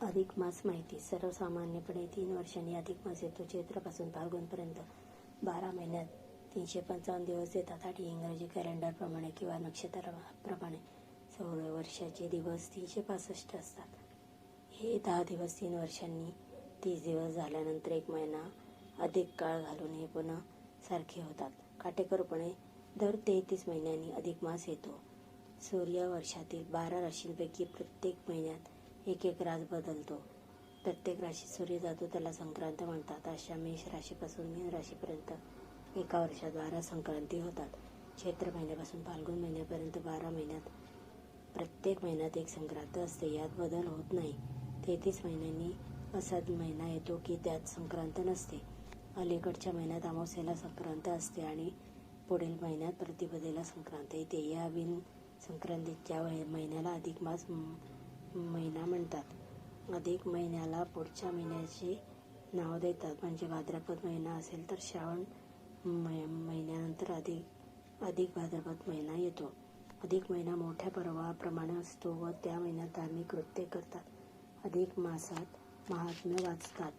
अधिक मास माहिती. सर्वसामान्यपणे तीन वर्षांनी अधिक मास येतो. चैत्रपासून फाल्गुनपर्यंत बारा महिन्यात तीनशे पंचावन्न दिवस येतात. आणि इंग्रजी कॅलेंडरप्रमाणे किंवा नक्षत्राप्रमाणे सौर वर्षाचे दिवस तीनशे पासष्ट असतात. हे दहा दिवस तीन वर्षांनी तीस दिवस झाल्यानंतर एक महिना अधिक काळ घालून हे पुन्हा सारखे होतात. काटेकोरपणे दर तेहतीस महिन्यांनी अधिक मास येतो. सूर्य वर्षातील बारा राशींपैकी प्रत्येक महिन्यात एक एक रास बदलतो. प्रत्येक राशीत सूर्य जातो त्याला संक्रांत म्हणतात. अशा मेष राशीपासून मीन राशीपर्यंत एका वर्षात बारा संक्रांती होतात. चैत्र महिन्यापासून फाल्गुन महिन्यापर्यंत बारा महिन्यात प्रत्येक महिन्यात एक संक्रांत असते. यात बदल होत नाही. तेहतीस महिन्यांनी असा महिना येतो की त्यात संक्रांत नसते. अलीकडच्या महिन्यात अमावस्येला संक्रांत असते आणि पुढील महिन्यात प्रतिपदेला संक्रांत येते. या बिन संक्रांतीच्या महिन्याला अधिक मास महिना म्हणतात. अधिक महिन्याला पुढच्या महिन्याचे नाव देतात. म्हणजे भाद्रपद महिना असेल तर श्रावण मै- महिन्यानंतर अधिक अधिक भाद्रपद महिना येतो. अधिक महिना मोठ्या पर्वाप्रमाणे असतो व त्या महिन्यात धार्मिक कृत्ये करतात. अधिक मासात महात्म्य वाचतात.